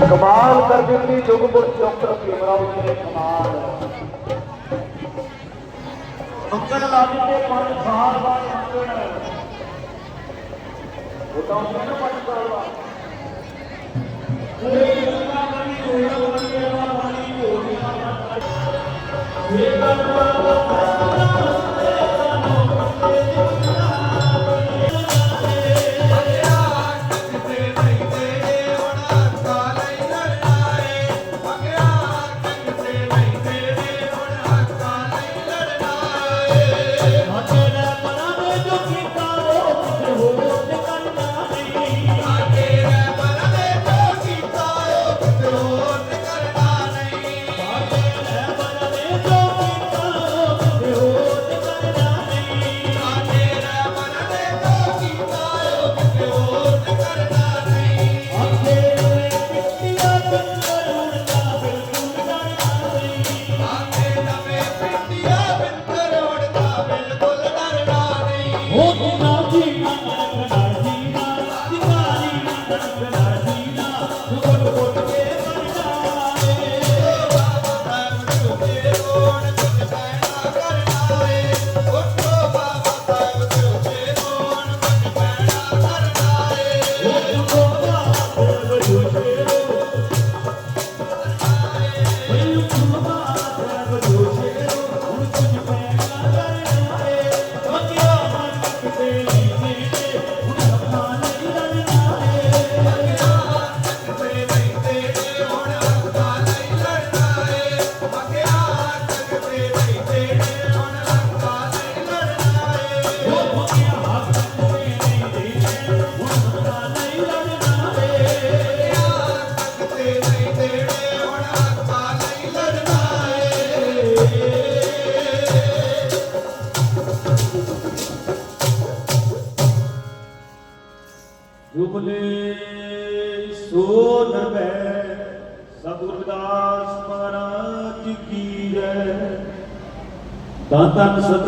ਕਮਾਲ ਕਰ ਦਿੱਤੀ ਜੁਗਪੁਰ ਡਾਕਟਰ ਭੀਮਰਾਓ ਜੀ ਨੇ ਕਮਾਲ। ਮੰਗਣ ਲਾ ਦਿੱਤੇ ਪੰਜ ਸਾਲ ਬਾਅਦ ਮੰਗਣ ਉਹ ਤਾਂ ਉਹਨੇ ਨਾ ਪੰਜ ਸਾਲ ਬਾਅਦ। ਪੂਰੇ ਗੰਗਾ ਨਦੀ ਹੋਣਾ ਬਣੀ ਦਾ ਪਾਣੀ ਹੋ ਗਿਆ ਇਹ ਗੱਲ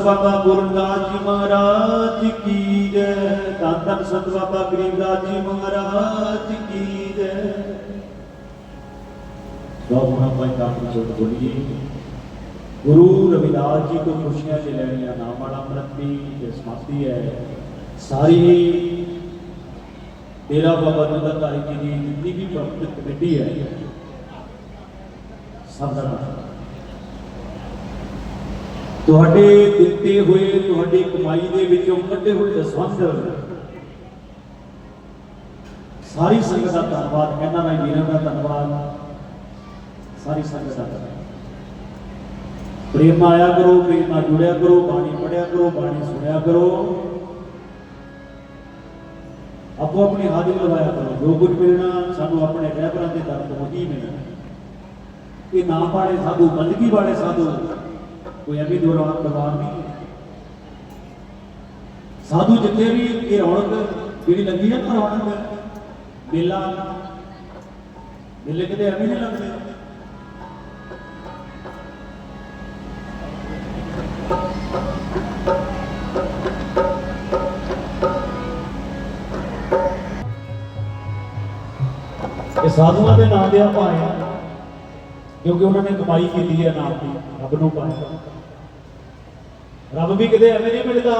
ਤਨ ਸਤ ਬਾਬਾ ਗੁਰਦਾਸ ਜੀ ਮਹਾਰਾਜ ਕੀ ਜੈ ਤਾਂ ਤਨ ਸਤ ਬਾਬਾ ਗਰੀਬਦਾਸ ਜੀ ਮਹਾਰਾਜ ਕੀ ਜੈ ਸੋਹਣਾ ਭਾਈ ਕਾਪੀ ਚੋਟ ਬੋਲੀਏ ਗੁਰੂ ਰਵਿਦਾਸ ਜੀ ਤੋਂ ਖੁਸ਼ੀਆਂ ਲੈ ਲੈਣੀਆਂ ਨਾਮ ਵਾਲਾ ਪ੍ਰਤੀ ਤੇ ਸਮਾਪਤੀ ਹੈ ਸਾਰੀ ਡੇਰਾ ਬਾਬਾ ਨੰਦਾ ਧਾਰੀ ਜੀ ਦੀ ਜਿੰਨੀ ਵੀ ਪ੍ਰਬੰਧਕ ਕਮੇਟੀ ਹੈ ਸਭ ਦਾ ਧੰਨਵਾਦ। ਤੁਹਾਡੇ ਦਿੱਤੇ ਹੋਏ, ਤੁਹਾਡੀ ਕਮਾਈ ਦੇ ਵਿੱਚੋਂ ਕੱਢੇ ਹੋਏ ਦਸਵੰਧ ਸਾਰੀ ਸੰਗਤ ਦਾ ਧੰਨਵਾਦ ਕਹਿੰਦਾ ਦਾ, ਵੀਰਾਂ ਦਾ ਧੰਨਵਾਦ। ਸਾਰੀ ਸੰਗਤ ਦਾ ਪ੍ਰੇਮ ਆਇਆ ਕਰੋ, ਪ੍ਰੇਮ ਨਾਲ ਜੁੜਿਆ ਕਰੋ, ਬਾਣੀ ਪੜਿਆ ਕਰੋ, ਬਾਣੀ ਸੁਣਿਆ ਕਰੋ। ਆਪੋ ਆਪਣੀ ਹਾਜ਼ਰੀ ਲਵਾਇਆ ਕਰੋ। ਜੋ ਕੁਝ ਮਿਲਣਾ, ਸਾਨੂੰ ਆਪਣੇ ਰਹਿਬਰਾਂ ਦੇ ਦਰ ਤੋਂ ਹੀ ਮਿਲਣਾ। ਇਹ ਨਾ ਪਾੜੇ ਸਾਧੂ, ਬੰਦਗੀ ਵਾਲੇ ਸਾਧੂ। ਕੋਈ ਐਵੇਂ ਦੌਰਾਨ ਦਰਬਾਰ ਨਹੀਂ ਸਾਧੂ ਜਿੱਥੇ ਵੀ ਇਹ ਰੌਣਕ ਜਿਹੜੀ ਲੱਗੀ ਹੈ ਨਾ ਰੌਣਕ, ਮੇਲਾ, ਮੇਲੇ ਕਿਤੇ ਐਵੇਂ ਨਹੀਂ ਲੱਗਦੇ। ਇਹ ਸਾਧੂਆਂ ਦੇ ਨਾਂ ਦੇ ਆਪਾਂ ਆਏ ਕਿਉਂਕਿ ਉਹਨਾਂ ਨੇ ਕਮਾਈ ਕੀਤੀ ਹੈ ਨਾਮ ਦੀ, ਰੱਬ ਨੂੰ ਪਾਇਆ। ਰੱਬ ਵੀ ਕਿਤੇ ਐਵੇਂ ਨਹੀਂ ਮਿਲਦਾ।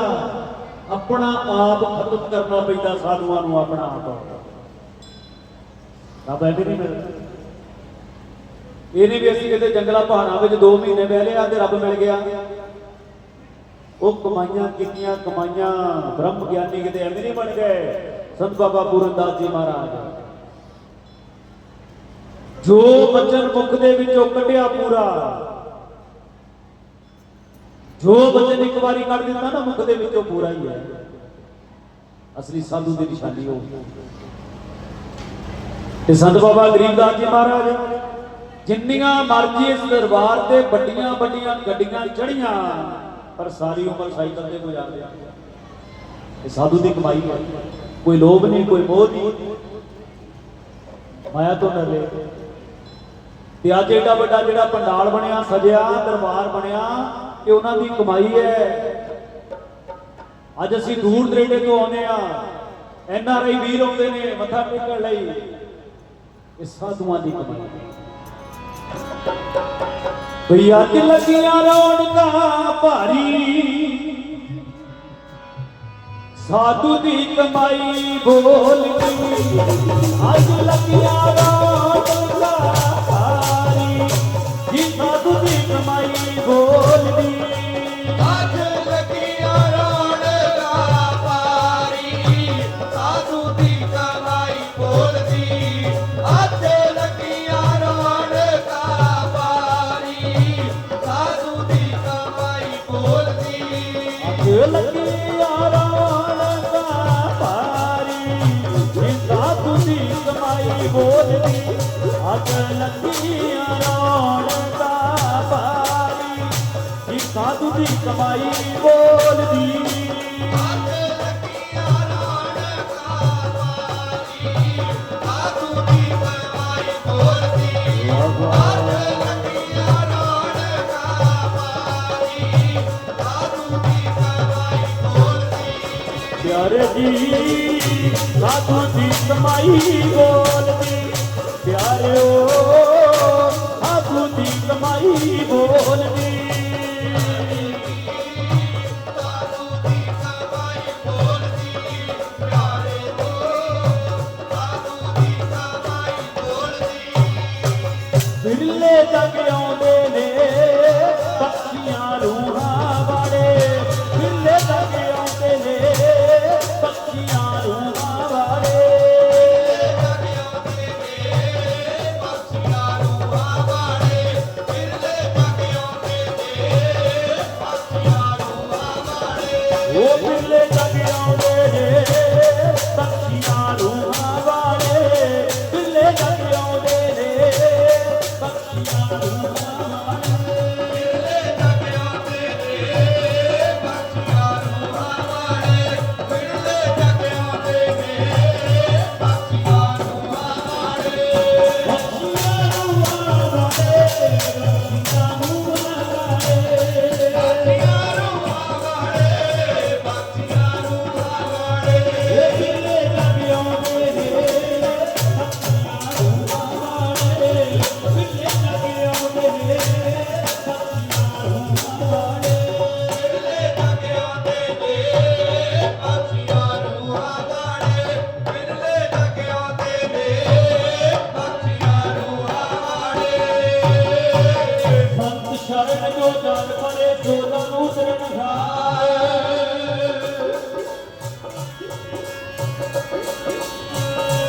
ਆਪਣਾ ਆਪ ਖਤਮ ਕਰਨਾ ਪੈਂਦਾ ਸਾਧੂਆਂ ਨੂੰ ਆਪਣਾ ਆਪ। ਰੱਬ ਐਵੇਂ ਨਹੀਂ ਮਿਲਦਾ। ਇਹ ਨਹੀਂ ਵੀ ਅਸੀਂ ਕਿਤੇ ਜੰਗਲਾ ਪਹਾੜਾਂ ਵਿੱਚ 2 ਮਹੀਨੇ ਬਹਿ ਲਿਆ ਤੇ ਰੱਬ ਮਿਲ ਗਿਆ। ਉਹ ਕਮਾਈਆਂ ਕਿੰਨੀਆਂ ਕਮਾਈਆਂ ਬ੍ਰਹਮ ਗਿਆਨੀ ਕਿਤੇ ਐਵੇਂ ਨਹੀਂ ਬਣ ਗਏ। ਸੰਤ ਬਾਬਾ ਪੂਰਨ ਦਾਸ ਜੀ ਮਹਾਰਾਜ। ਜੋ ਬਚਨ ਮੁਖ ਦੇ ਵਿੱਚੋਂ ਕੱਢਿਆ ਪੂਰਾ। ਜੋ ਬਚਨ ਇੱਕ ਵਾਰੀ ਕੱਢ ਦਿੱਤਾ ਨਾ, ਮੁਖ ਦੇ ਵਿੱਚੋਂ ਪੂਰਾ ਹੀ ਹੈ। ਅਸਲੀ ਸਾਧੂ ਦੀ ਨਿਸ਼ਾਨੀ ਉਹ। ਤੇ ਸੰਤ ਬਾਬਾ ਗਰੀਬਦਾਸ ਜੀ ਮਹਾਰਾਜ, ਜਿੰਨੀਆਂ ਮਰਜ਼ੀ ਇਸ ਦਰਬਾਰ ਤੇ ਵੱਡੀਆਂ ਵੱਡੀਆਂ ਗੱਡੀਆਂ ਚੜੀਆਂ ਪਰ ਸਾਰੀ ਉਮਰ ਸਾਈਕਲ ਤੇ ਗੁਜ਼ਾਰਦੇ ਇਹ ਸਾਧੂ ਦੀ ਕਮਾਈ ਹੈ। ਕੋਈ ਲੋਭ ਨਹੀਂ, ਕੋਈ ਮੋਹ ਨਹੀਂ। ਮਾਇਆ ਤੋਂ ਡਰੇ। ਤੇ ਅੱਜ ਏਡਾ ਵੱਡਾ ਜਿਹੜਾ ਪੰਡਾਲ ਬਣਿਆ, ਸਜਿਆ, ਦਰਬਾਰ ਬਣਿਆ ਇਹ ਉਹਨਾਂ ਦੀ ਕਮਾਈ ਹੈ। ਅੱਜ ਅਸੀਂ ਦੂਰ ਦਰੇਡੇ ਤੋਂ ਆਉਂਦੇ ਆ ਐਨ ਆਰ ਆਈ ਵੀਰ ਆਉਂਦੇ ਨੇ, ਮੱਥਾ ਟੇਕਣ ਲਈ। ਇਹ ਸਾਧੂਆਂ ਦੀ ਕਮਾਈ ਭਈ ਅੱਜ ਲੱਗੀਆਂ ਰੌਣਕਾਂ ਭਾਰੀ। ਸਾਧੂ ਦੀ ਕਮਾਈ ਬੋਲਦੀ ਅੱਜ ਲੱਗੀਆਂ ਰੌਣਕਾਂ ਜੀ ਸਾਧੂ ਦੀ ਕਮਾਈ ਬੋਲਦੀ। ਅੱਜ ਲੱਗੀਆਂ ਰੌਣਕਾਂ ਪਾਰੀ। ਸਾਧੂ ਦੀ ਕਮਾਈ ਬੋਲਦੀ। ਅੱਜ ਲੱਗੀਆਂ ਪਾਰੀ। ਸਾਧੂ ਦੀ ਕਮਾਈ ਬੋਲਦੀ। ਅੱਗ ਲੱਗੀਆਂ ਸਾਧੂ ਦੀ ਕਮਾਈ ਬੋਲਦੀ। ਅੱਗ ਲੱਗੀਆਂ ਦੀ ਕਮਾਈ ਬੋਲਦੀ। ਪਿਆਰੇ ਜੀ ਸਾਧੂ ਦੀ ਕਮਾਈ ਬੋਲਦੀ। ਪਿਆਰਿਓ ਸਾਧੂ ਦੀ ਕਮਾਈ ਬੋਲਦੀ। ਬਿਰਲੇ ਤੱਕ ਆਉਂਦੇ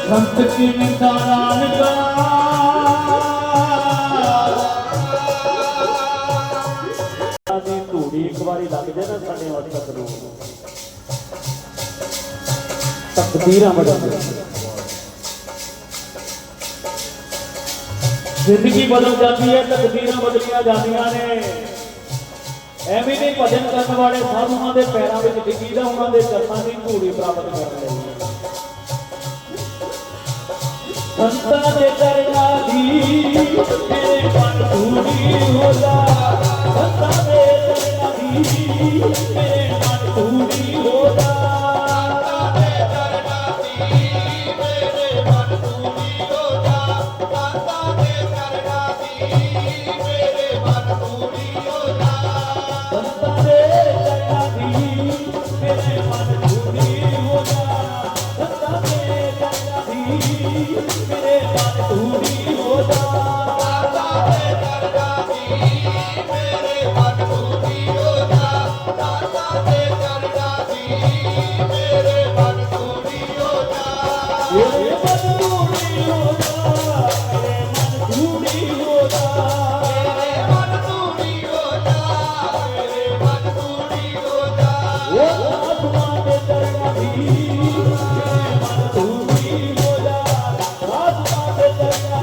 ਸੰਤ ਕੀ ਮਿੰਤਾ ਨਾਨਕਾ ਦੀ ਧੂੜੀ ਇੱਕ ਵਾਰੀ ਲੱਗ ਜੇ ਨਾ ਸਾਡੇ ਮਸਤਕ ਨੂੰ ਤਕਦੀਰਾਂ ਬਦਲ ਜ਼ਿੰਦਗੀ ਬਦਲ ਜਾਂਦੀ ਹੈ, ਤਕਦੀਰਾਂ ਬਦਲੀਆਂ ਜਾਂਦੀਆਂ ਨੇ। ਐਵੇਂ ਨਹੀਂ ਭਜਨ ਕਰਨ ਵਾਲੇ ਸਾਧੂਆਂ ਦੇ ਪੈਰਾਂ ਵਿੱਚ ਡਿੱਗੀਦਾ ਉਹਨਾਂ ਦੇ ਚਰਨਾਂ ਦੀ ਧੂੜੀ ਪ੍ਰਾਪਤ ਕਰਨ ਲਈ। ਸੰਤਾਂ ਦੇ ਚਰਨਾਂ ਦੀ ਮੇਰੇ ਮਨ ਧੂੜੀ ਹੋਦਾ ਸੰਤਾਂ ਦੇ ਚਰਨਾਂ ਦੀ ਮੇਰੇ ਮਨ ਧੂੜੀ ਹੋ ਜਾ। ਮੇਰੇ ਮਨ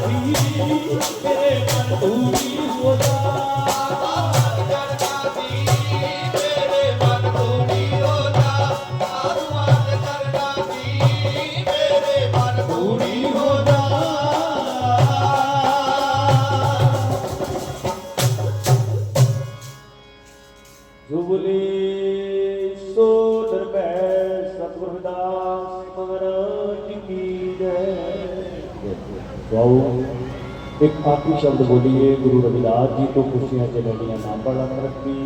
ਚਰਨਾਂ ਦੀ ਮੇਰੇ आखिरी शब्द बोलिए गुरु रविदास जी तो खुशियाँ चलनिया ना बड़ा तरक्की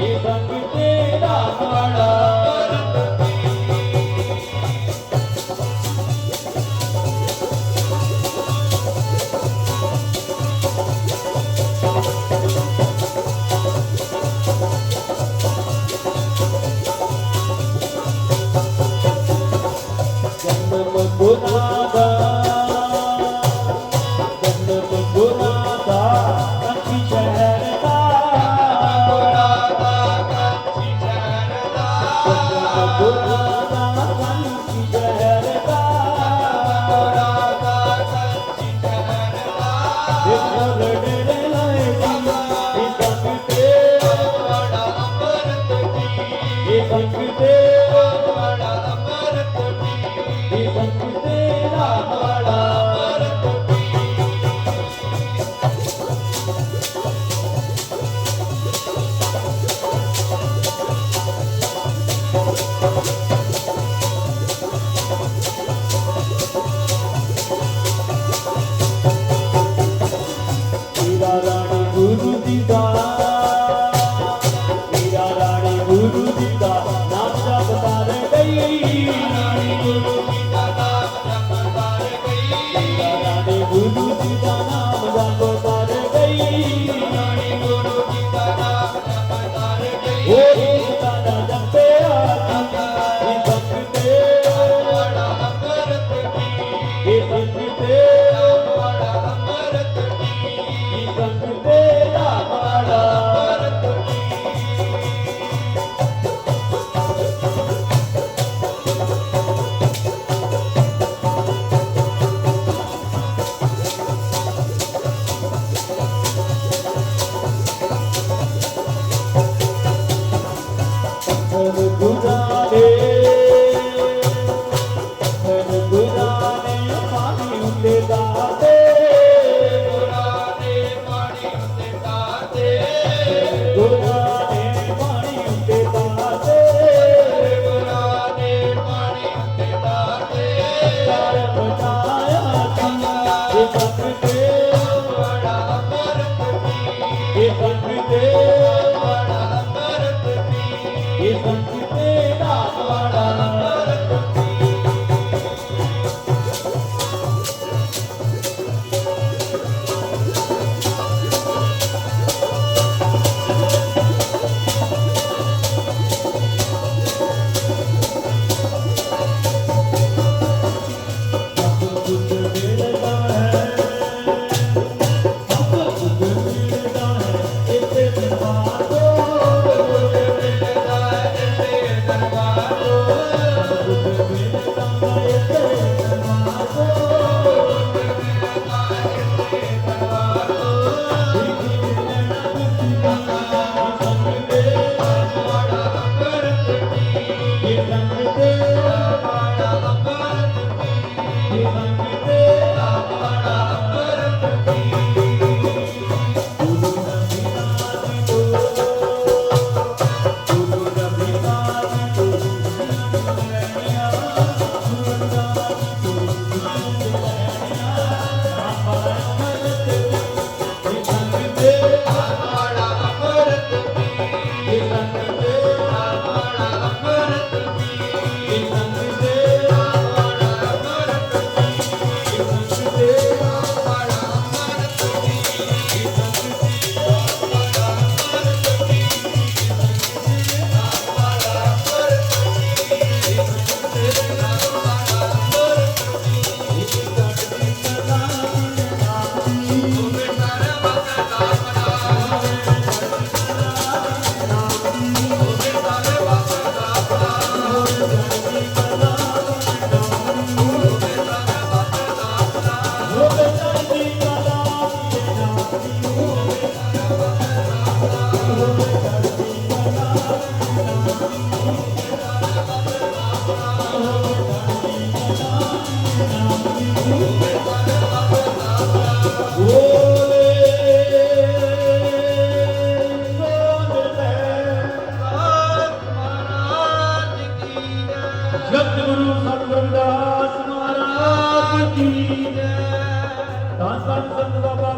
이 राणी गुरु दी ਕੀ ਜੈ? ਤਾਂ ਸੰਤ ਬਾਬਾ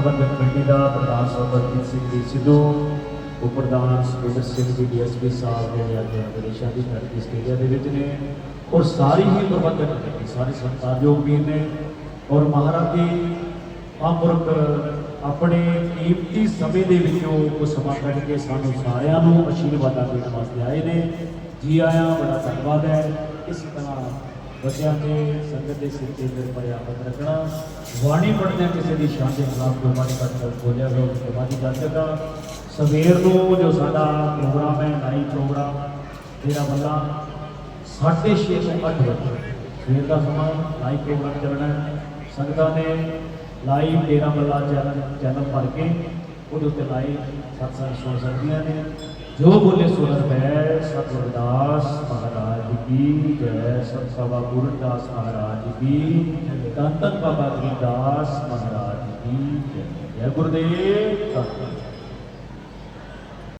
ਪ੍ਰਬੰਧਕ ਕਮੇਟੀ ਦਾ ਪ੍ਰਧਾਨ ਸਰਬਜੀਤ ਸਿੰਘ ਜੀ ਸਿੱਧੂ ਉਪ ਪ੍ਰਧਾਨ ਸੁਖਿੰਦਰ ਸਿੰਘ ਜੀ ਡੀਐਸਪੀ ਸਾਹਿਬ ਜਿਹੜੇ ਅੱਜ ਵਿਦੇਸ਼ਾਂ ਦੀ ਧਰਤੀ ਆਸਟ੍ਰੇਲੀਆ ਦੇ ਵਿੱਚ ਨੇ ਔਰ ਸਾਰੀ ਹੀ ਪ੍ਰਬੰਧਕ ਕਮੇਟੀ ਸਾਰੇ ਸਤਿਕਾਰਯੋਗ ਵੀਰ ਨੇ ਔਰ ਮਹਾਰਾਜ ਦੀ ਅਮਰਕ ਆਪਣੇ ਕੀਮਤੀ ਸਮੇਂ ਦੇ ਵਿੱਚੋਂ ਕੁਝ ਸਮਾਂ ਕੱਢ ਕੇ ਸਾਨੂੰ ਸਾਰਿਆਂ ਨੂੰ ਅਸ਼ੀਰਵਾਦਾਂ ਦੇਣ ਵਾਸਤੇ ਆਏ ਨੇ। ਜੀ ਆਇਆਂ ਬੜਾ ਧੰਨਵਾਦ ਹੈ। ਇਸ ਤਰ੍ਹਾਂ ਬੱਚਿਆਂ 'ਤੇ ਸੰਗਤ ਦੇ ਸਿਰ ਤੇ ਮੇਰੇ ਪਰ ਆਫਤ ਰੱਖਣਾ। ਬਾਣੀ ਪੜ੍ਹਦਿਆਂ ਕਿਸੇ ਦੀ ਸ਼ਾਨ ਦੇ ਖਿਲਾਫ ਗੁਰਬਾਣੀ ਦਾ ਸ਼ਬਦ ਬੋਲਿਆ ਗਿਆ ਉਸ ਤੋਂ ਬਾਅਦ ਹੀ ਜਾ ਸਕਦਾ ਸਵੇਰ ਨੂੰ ਜੋ ਸਾਡਾ ਪ੍ਰੋਗਰਾਮ ਹੈ ਲਾਈਵ ਪ੍ਰੋਗਰਾਮ ਤੇਰਾ ਵੱਲਾ 6:30 ਤੋਂ 8 ਵਜੇ। ਸਵੇਰ ਦਾ ਸਮਾਂ ਲਾਈਵ ਪ੍ਰੋਗਰਾਮ ਚੱਲਣਾ ਹੈ। ਸੰਗਤਾਂ ਨੇ live Dera Balla channel channel ਭਰ ਕੇ, ਉਹਦੇ ਉੱਤੇ ਲਾਈਵ ਸਤਸੰਗ ਸੁਣ ਸਕਦੀਆਂ ਨੇ ਜੋ ਬੋਲੇ ਸੁਣਨ ਪੈ ਸਤਿ ਰਵਿਦਾਸ ਮਹਾਰਾਜ ਕੀ ਜੈ ਸਤ ਸਭਾ ਗੁਰਦਾਸ ਮਹਾਰਾਜ ਕੀ ਧੰਨ ਧੰਨ ਬਾਬਾ ਗਰੀਦਾਸ ਮਹਾਰਾਜ ਕੀ ਜੈ। ਜੈ ਗੁਰਦੇਵ ਧੰਨ ਧੰਨ